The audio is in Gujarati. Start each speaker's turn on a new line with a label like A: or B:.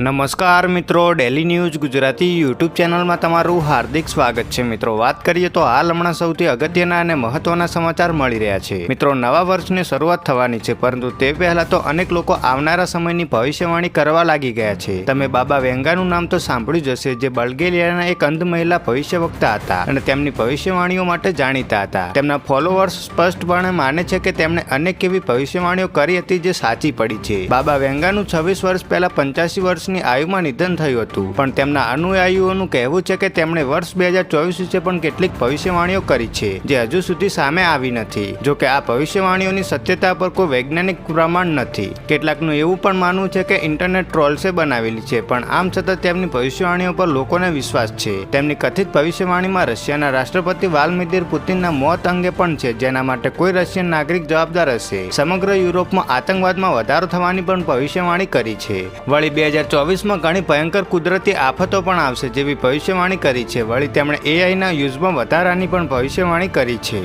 A: નમસ્કાર મિત્રો ડેલી ન્યૂઝ ગુજરાતી યુટ્યુબ ચેનલમાં તમારું હાર્દિક સ્વાગત છે. મિત્રો, વાત કરીએ તો હાલ હમણાં સૌથી અગત્યના અને મહત્વના સમાચાર મળી રહ્યા છે. મિત્રો, નવા વર્ષની શરૂઆત થવાની છે, પરંતુ તે પહેલા તો અનેક લોકો આવનારા સમયની ભવિષ્યવાણી કરવા લાગી ગયા છે. તમે બાબા વેંગાનું નામ તો સાંભળ્યું જ હશે, જે બલ્ગેરિયાના એક અંધ મહિલા ભવિષ્યવક્તા હતા અને તેમની ભવિષ્યવાણીઓ માટે જાણીતા હતા. તેમના ફોલોઅર્સ સ્પષ્ટપણે માને છે કે તેમણે અનેક એવી ભવિષ્યવાણીઓ કરી હતી જે સાચી પડી છે. બાબા વેંગાનું છવ્વીસ વર્ષ પહેલા પંચ્યાસી વર્ષની આયુમાં નિધન થયું હતું. પણ તેમના અનુયાયીઓનું કહેવું છે કે તેમણે વર્ષ બે હજાર ચોવીસ વિશે પણ કેટલીક ભવિષ્યવાણીઓ કરી છે, જે હજુ સુધી સામે આવી નથી. જો કે આ ભવિષ્યવાણીઓની સત્યતા પર કોઈ વૈજ્ઞાનિક પ્રમાણ નથી. કેટલાકનું એવું પણ માનવું છે કે ઇન્ટરનેટ ટ્રોલ્સે બનાવેલી છે, પણ આમ છતાં તેમની ભવિષ્યવાણીઓ પર લોકોને વિશ્વાસ છે. તેમની કથિત ભવિષ્યવાણીમાં રશિયાના રાષ્ટ્રપતિ વાલ્મિદિર પુતિનના મોત અંગે પણ છે, જેના માટે કોઈ રશિયન નાગરિક જવાબદાર હશે. સમગ્ર યુરોપમાં આતંકવાદમાં વધારો થવાની પણ ભવિષ્યવાણી કરી છે. વળી બે હજાર ચોવીસમાં ઘણી ભયંકર કુદરતી આફતો પણ આવશે જેવી ભવિષ્યવાણી કરી છે. વળી તેમણે એઆઈના યુઝમાં વધારાની પણ ભવિષ્યવાણી કરી છે.